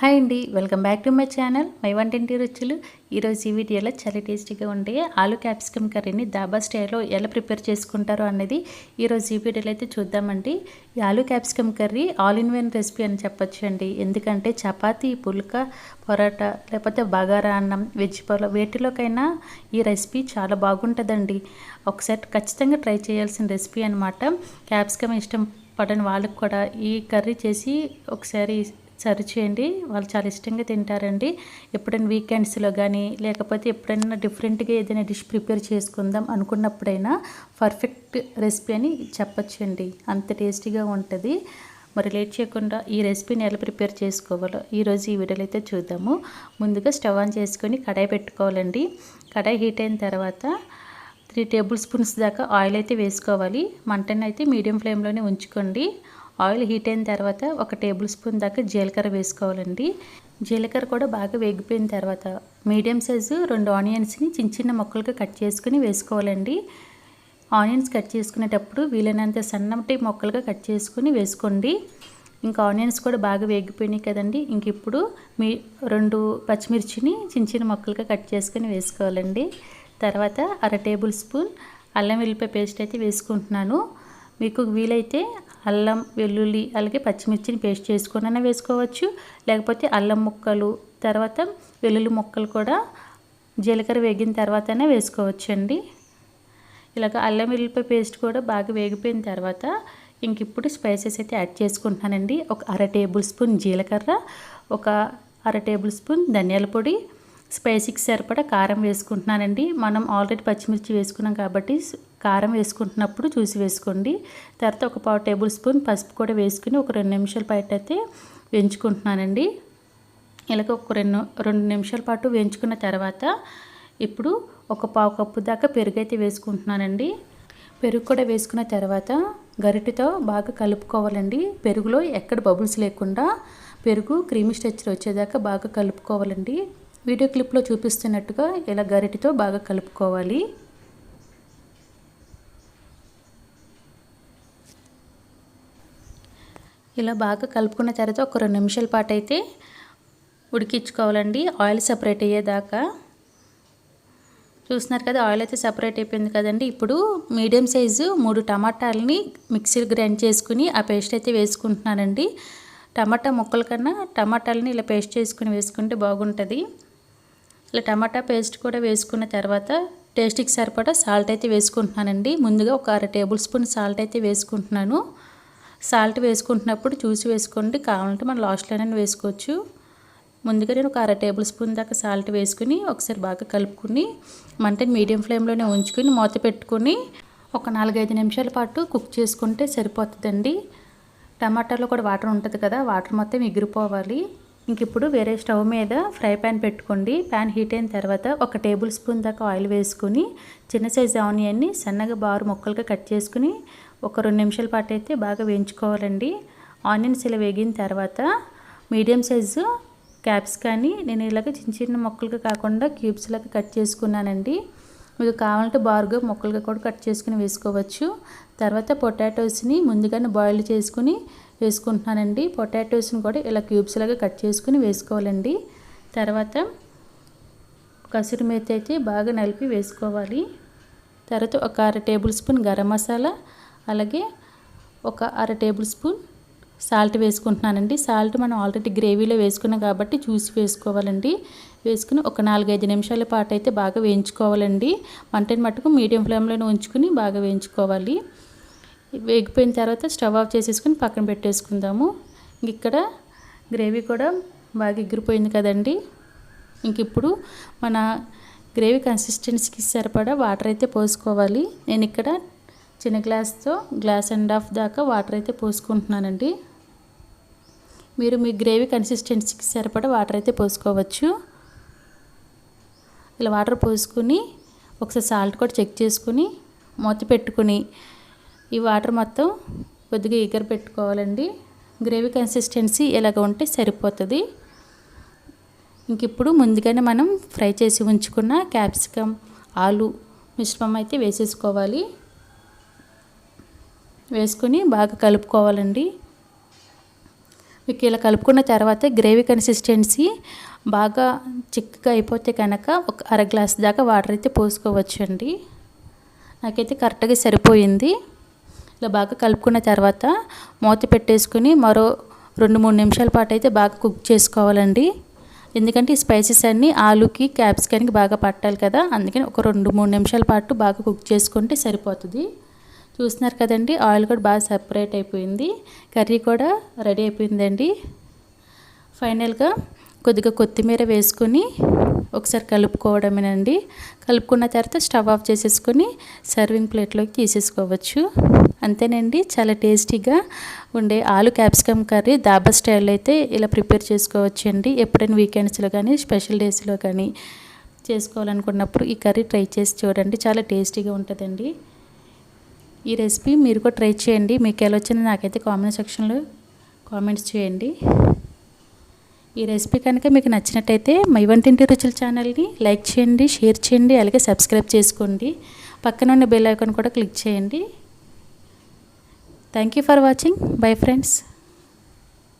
Hi అండి welcome back to my channel. My Vantinti Ruchulu. ఈరోజు ఈ వీడియోలో చాలా టేస్టీగా ఉండే ఆలు క్యాప్సికమ్ కర్రీని దాబా స్టైల్లో ఎలా ప్రిపేర్ చేసుకుంటారో అనేది ఈరోజు ఈ వీడియోలో అయితే చూద్దామండి. ఈ aloo capsicum curry all in one recipe అని చెప్పొచ్చు అండి. ఎందుకంటే చపాతీ పుల్క పొరాటా లేకపోతే బగారా అన్నం వెజ్ పొల వేటిలోకైనా ఈ రెసిపీ చాలా బాగుంటుందండి. ఒకసారి ఖచ్చితంగా ట్రై చేయాల్సిన రెసిపీ అనమాట క్యాప్సికమ్ ఇష్టం పడని వాళ్ళకి కూడా ఈ కర్రీ చేసి ఒకసారి సర్వ్ చేయండి. వాళ్ళు చాలా ఇష్టంగా తింటారండి. ఎప్పుడైనా వీకెండ్స్లో కానీ లేకపోతే ఎప్పుడైనా డిఫరెంట్గా ఏదైనా డిష్ ప్రిపేర్ చేసుకుందాం అనుకున్నప్పుడైనా పర్ఫెక్ట్ రెసిపీ అని చెప్పచ్చండి. అంత టేస్టీగా ఉంటుంది. మరి లేట్ చేయకుండా ఈ రెసిపీని ఎలా ప్రిపేర్ చేసుకోవాలో ఈరోజు ఈ వీడియోలో అయితే చూద్దాము. ముందుగా స్టవ్ ఆన్ చేసుకొని కడాయి పెట్టుకోవాలండి. కడాయి హీట్ అయిన తర్వాత త్రీ టేబుల్ స్పూన్స్ దాకా ఆయిల్ అయితే వేసుకోవాలి. మంటను అయితే మీడియం ఫ్లేమ్లోనే ఉంచుకోండి. ఆయిల్ హీట్ అయిన తర్వాత ఒక టేబుల్ స్పూన్ దాకా జీలకర్ర వేసుకోవాలండి. జీలకర్ర కూడా బాగా వేగిపోయిన తర్వాత మీడియం సైజు రెండు ఆనియన్స్ని చిన్న చిన్న ముక్కలుగా కట్ చేసుకుని వేసుకోవాలండి. ఆనియన్స్ కట్ చేసుకునేటప్పుడు వీలైనంత సన్నటి మొక్కలుగా కట్ చేసుకుని వేసుకోండి. ఇంకా ఆనియన్స్ కూడా బాగా వేగిపోయినాయి కదండి. ఇంక ఇప్పుడు మీ రెండు పచ్చిమిర్చిని చిన్న చిన్న మొక్కలుగా కట్ చేసుకుని వేసుకోవాలండి. తర్వాత అర టేబుల్ స్పూన్ అల్లం వెల్లిపాయ పేస్ట్ అయితే వేసుకుంటున్నాను. మీకు వీలైతే అల్లం వెల్లుల్లి అలాగే పచ్చిమిర్చిని పేస్ట్ చేసుకునైనా వేసుకోవచ్చు. లేకపోతే అల్లం ముక్కలు తర్వాత వెల్లుల్లి ముక్కలు కూడా జీలకర్ర వేగిన తర్వాతనే వేసుకోవచ్చు అండి ఇలాగ అల్లం వెల్లుల్లిపాయ పేస్ట్ కూడా బాగా వేగిపోయిన తర్వాత ఇంక ఇప్పుడు స్పైసెస్ అయితే యాడ్ చేసుకుంటున్నానండి. ఒక అర టేబుల్ స్పూన్ జీలకర్ర ఒక అర టేబుల్ స్పూన్ ధనియాల పొడి స్పైసీకి సరిపడా కారం వేసుకుంటున్నానండి. మనం ఆల్రెడీ పచ్చిమిర్చి వేసుకున్నాం కాబట్టి కారం వేసుకుంటున్నప్పుడు చూసి వేసుకోండి. తర్వాత ఒక పావు టేబుల్ స్పూన్ పసుపు కూడా వేసుకుని ఒక రెండు నిమిషాల పాటు అయితే వేయించుకుంటున్నానండి. ఇలాగ ఒక రెండు రెండు నిమిషాల పాటు వేయించుకున్న తర్వాత ఇప్పుడు ఒక పావు కప్పు దాకా పెరుగు అయితే వేసుకుంటున్నానండి. పెరుగు కూడా వేసుకున్న తర్వాత గరిటెతో బాగా కలుపుకోవాలండి. పెరుగులో ఎక్కడ బబుల్స్ లేకుండా పెరుగు క్రీమీ స్ట్రక్చర్ వచ్చేదాకా బాగా కలుపుకోవాలండి. వీడియో క్లిప్లో చూపిస్తున్నట్టుగా ఇలా గరిటెతో బాగా కలుపుకోవాలి. ఇలా బాగా కలుపుకున్న తర్వాత ఒక రెండు నిమిషాల పాటు అయితే ఉడికించుకోవాలండి. ఆయిల్ సపరేట్ అయ్యేదాకా. చూస్తున్నారు కదా ఆయిల్ అయితే సపరేట్ అయిపోయింది కదండి. ఇప్పుడు మీడియం సైజు మూడు టమాటాలని మిక్సీ గ్రైండ్ చేసుకుని ఆ పేస్ట్ అయితే వేసుకుంటున్నానండి. టమాటా ముక్కల కన్నా టమాటాలని ఇలా పేస్ట్ చేసుకుని వేసుకుంటే బాగుంటుంది. ఇలా టమాటా పేస్ట్ కూడా వేసుకున్న తర్వాత టేస్ట్కి సరిపడా సాల్ట్ అయితే వేసుకుంటున్నానండి. ముందుగా ఒక అర టేబుల్ స్పూన్ సాల్ట్ అయితే వేసుకుంటున్నాను. సాల్ట్ వేసుకుంటున్నప్పుడు చూసి వేసుకోండి. కావాలంటే మనం లాస్ట్లోనే వేసుకోవచ్చు. ముందుగా నేను ఒక అర టేబుల్ స్పూన్ దాకా సాల్ట్ వేసుకుని ఒకసారి బాగా కలుపుకుని మంటని మీడియం ఫ్లేమ్లోనే ఉంచుకుని మూత పెట్టుకుని ఒక నాలుగైదు నిమిషాల పాటు కుక్ చేసుకుంటే సరిపోతుందండి. టమాటాలో కూడా వాటర్ ఉంటుంది కదా వాటర్ మొత్తం ఎగిరిపోవాలి. ఇంక ఇప్పుడు వేరే స్టవ్ మీద ఫ్రై ప్యాన్ పెట్టుకోండి. ప్యాన్ హీట్ అయిన తర్వాత ఒక టేబుల్ స్పూన్ దాకా ఆయిల్ వేసుకుని చిన్న సైజు ఆనియన్ని సన్నగా బారు ముక్కలుగా కట్ చేసుకుని ఒక రెండు నిమిషాల పాటు అయితే బాగా వేయించుకోవాలండి. ఆనియన్స్ ఇలా వేగిన తర్వాత మీడియం సైజు క్యాప్సికాన్ని నేను ఇలాగ చిన్న చిన్న మొక్కలుగా కాకుండా క్యూబ్స్ లాగా కట్ చేసుకున్నానండి. మీకు కావాలంటే బారుగా మొక్కలుగా కూడా కట్ చేసుకుని వేసుకోవచ్చు. తర్వాత పొటాటోస్ని ముందుగానే బాయిల్ చేసుకుని వేసుకుంటున్నానండి. పొటాటోస్ని కూడా ఇలా క్యూబ్స్ లాగా కట్ చేసుకుని వేసుకోవాలండి. తర్వాత కసూరి మేతి అయితే బాగా నలిపి వేసుకోవాలి. తర్వాత ఒక అర టేబుల్ స్పూన్ గరం మసాలా అలాగే ఒక అర టేబుల్ స్పూన్ సాల్ట్ వేసుకుంటున్నానండి. సాల్ట్ మనం ఆల్రెడీ గ్రేవీలో వేసుకున్నాం కాబట్టి చూసి వేసుకోవాలండి. వేసుకుని ఒక నాలుగైదు నిమిషాల పాటు అయితే బాగా వేయించుకోవాలండి. మంటని మట్టుకు మీడియం ఫ్లేమ్లోనే ఉంచుకుని బాగా వేయించుకోవాలి. వేగిపోయిన తర్వాత స్టవ్ ఆఫ్ చేసేసుకుని పక్కన పెట్టేసుకుందాము. ఇక్కడ గ్రేవీ కూడా బాగా ఎగిరిపోయింది కదండి. ఇంక ఇప్పుడు మన గ్రేవీ కన్సిస్టెన్సీకి సరిపడా వాటర్ అయితే పోసుకోవాలి. నేను ఇక్కడ చిన్న గ్లాస్తో గ్లాస్ అండ్ హాఫ్ దాకా వాటర్ అయితే పోసుకుంటున్నానండి. మీరు మీ గ్రేవీ కన్సిస్టెన్సీకి సరిపడా వాటర్ అయితే పోసుకోవచ్చు. ఇలా వాటర్ పోసుకుని ఒకసారి సాల్ట్ కూడా చెక్ చేసుకుని మూత పెట్టుకుని ఈ వాటర్ మొత్తం కొద్దిగా ఎగర పెట్టుకోవాలండి. గ్రేవీ కన్సిస్టెన్సీ ఇలాగ ఉంటే సరిపోతుంది. ఇంక ఇప్పుడు ముందుగానే మనం ఫ్రై చేసి ఉంచుకున్న క్యాప్సికమ్ ఆలు మిశ్రమం అయితే వేసేసుకోవాలి. వేసుకొని బాగా కలుపుకోవాలండి. మీకు ఇలా కలుపుకున్న తర్వాత గ్రేవీ కన్సిస్టెన్సీ బాగా చిక్కగా అయిపోతే కనుక ఒక అర గ్లాస్ దాకా వాటర్ అయితే పోసుకోవచ్చు అండి నాకైతే కరెక్ట్గా సరిపోయింది. ఇలా బాగా కలుపుకున్న తర్వాత మూత పెట్టేసుకుని మరో రెండు మూడు నిమిషాల పాటు అయితే బాగా కుక్ చేసుకోవాలండి. ఎందుకంటే ఈ స్పైసెస్ అన్నీ ఆలుకి క్యాప్సికానికి బాగా పట్టాలి కదా అందుకని ఒక రెండు మూడు నిమిషాల పాటు బాగా కుక్ చేసుకుంటే సరిపోతుంది. చూస్తున్నారు కదండి. ఆయిల్ కూడా బాగా సపరేట్ అయిపోయింది. కర్రీ కూడా రెడీ అయిపోయిందండి. ఫైనల్గా కొద్దిగా కొత్తిమీర వేసుకొని ఒకసారి కలుపుకోవడమేనండి. కలుపుకున్న తర్వాత స్టవ్ ఆఫ్ చేసేసుకొని సర్వింగ్ ప్లేట్లోకి తీసేసుకోవచ్చు. అంతేనండి. చాలా టేస్టీగా ఉండే ఆలు క్యాప్సికమ్ కర్రీ దాబా స్టైల్ అయితే ఇలా ప్రిపేర్ చేసుకోవచ్చు అండి ఎప్పుడైనా వీకెండ్స్లో కానీ స్పెషల్ డేస్లో కానీ చేసుకోవాలనుకున్నప్పుడు ఈ కర్రీ ట్రై చేసి చూడండి. చాలా టేస్టీగా ఉంటుందండి. ఈ రెసిపీ మీరు కూడా ట్రై చేయండి. మీకు ఎలా వచ్చిందో నాకైతే కామెంట్ సెక్షన్లో కామెంట్స్ చేయండి. ఈ రెసిపీ కనుక మీకు నచ్చినట్టయితే మై వంటింటి రుచుల ఛానల్ని లైక్ చేయండి షేర్ చేయండి అలాగే సబ్స్క్రైబ్ చేసుకోండి. పక్కన ఉన్న బెల్ ఐకాన్ కూడా క్లిక్ చేయండి. Thank you for watching bye friends